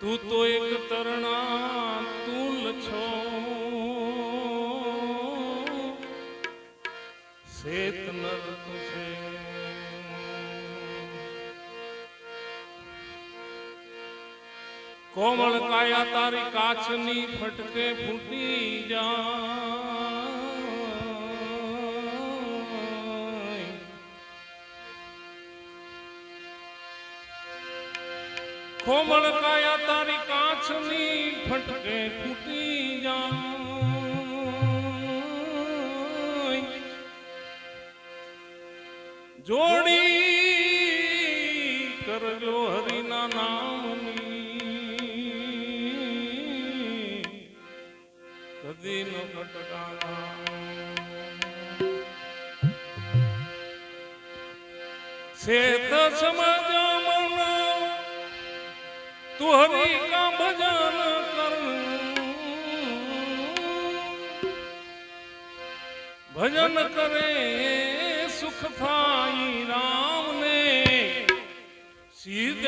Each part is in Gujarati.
તું તો એક તરણા તુલ છો. શેત નર છે. કોમળ કાયા તારી કાચની ફટકે ફૂટી જા કોમળ કાયા તારી કાચની ફટકે ફૂટી જા જોડી કરજો હરિના નામની. કદી ન કટકાણા તો સમજમણ તું હરિ કા ભજન કર. ભજન કરે સુખ થાય રામ ને સિદ્ધ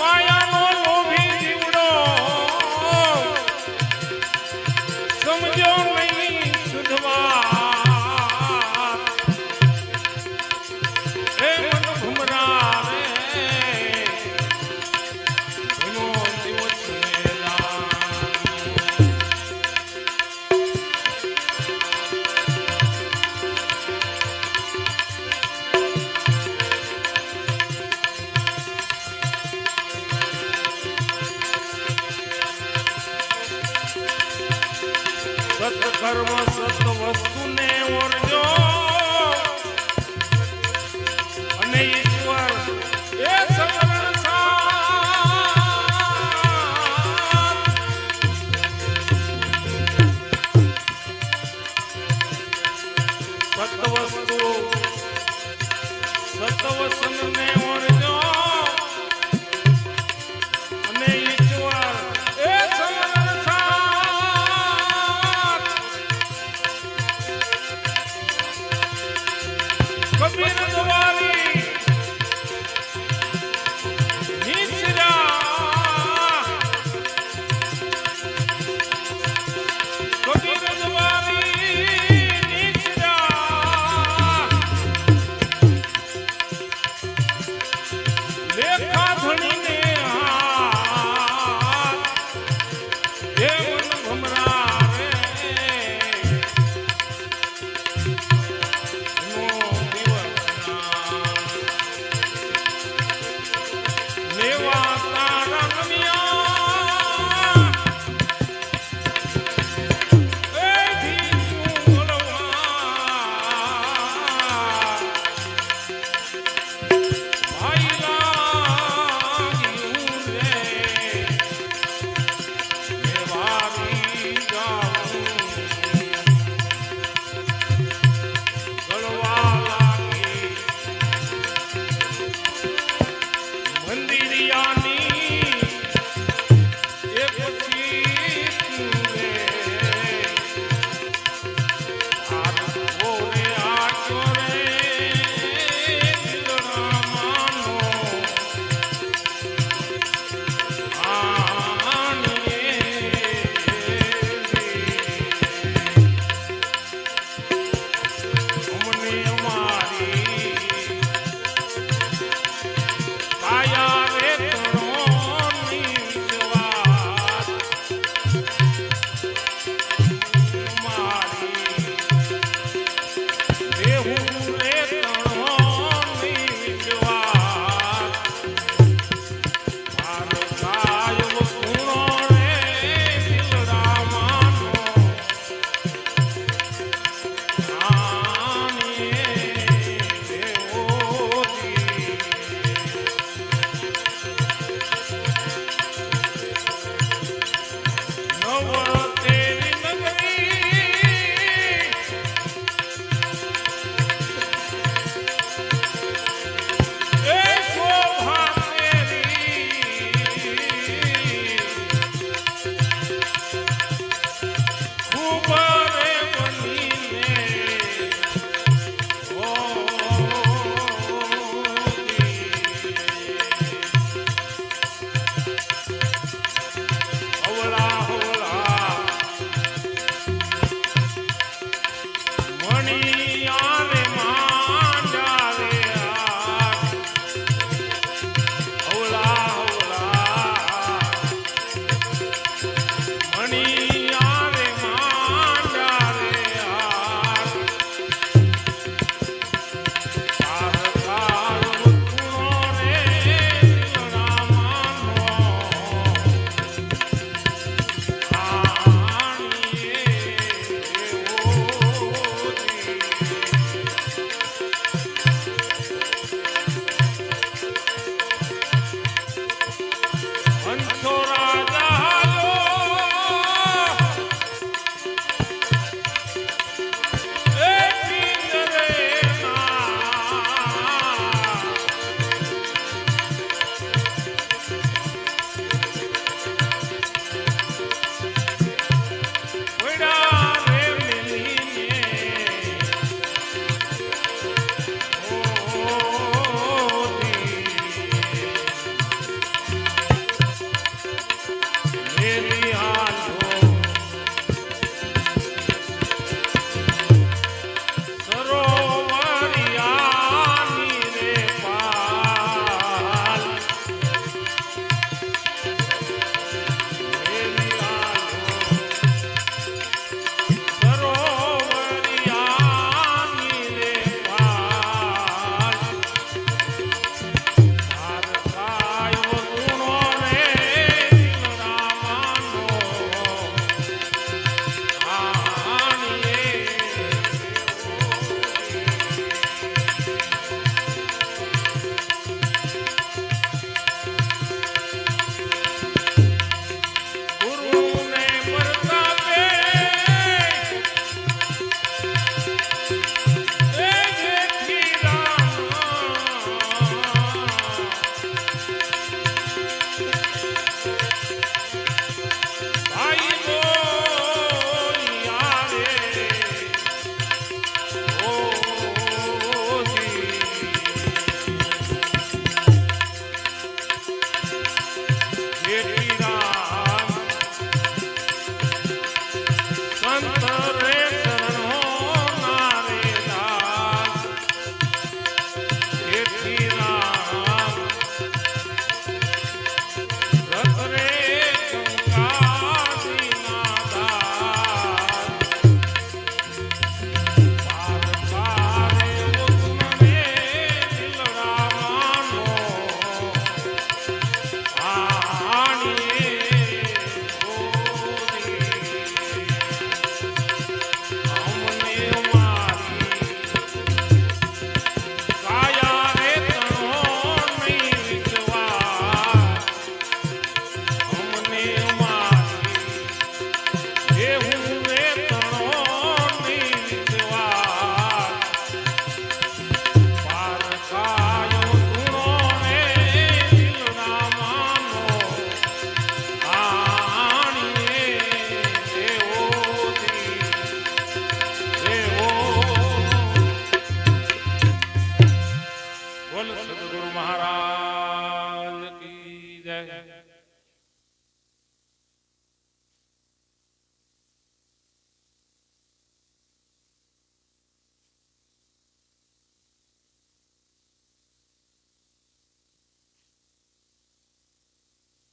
মায়া Yeah.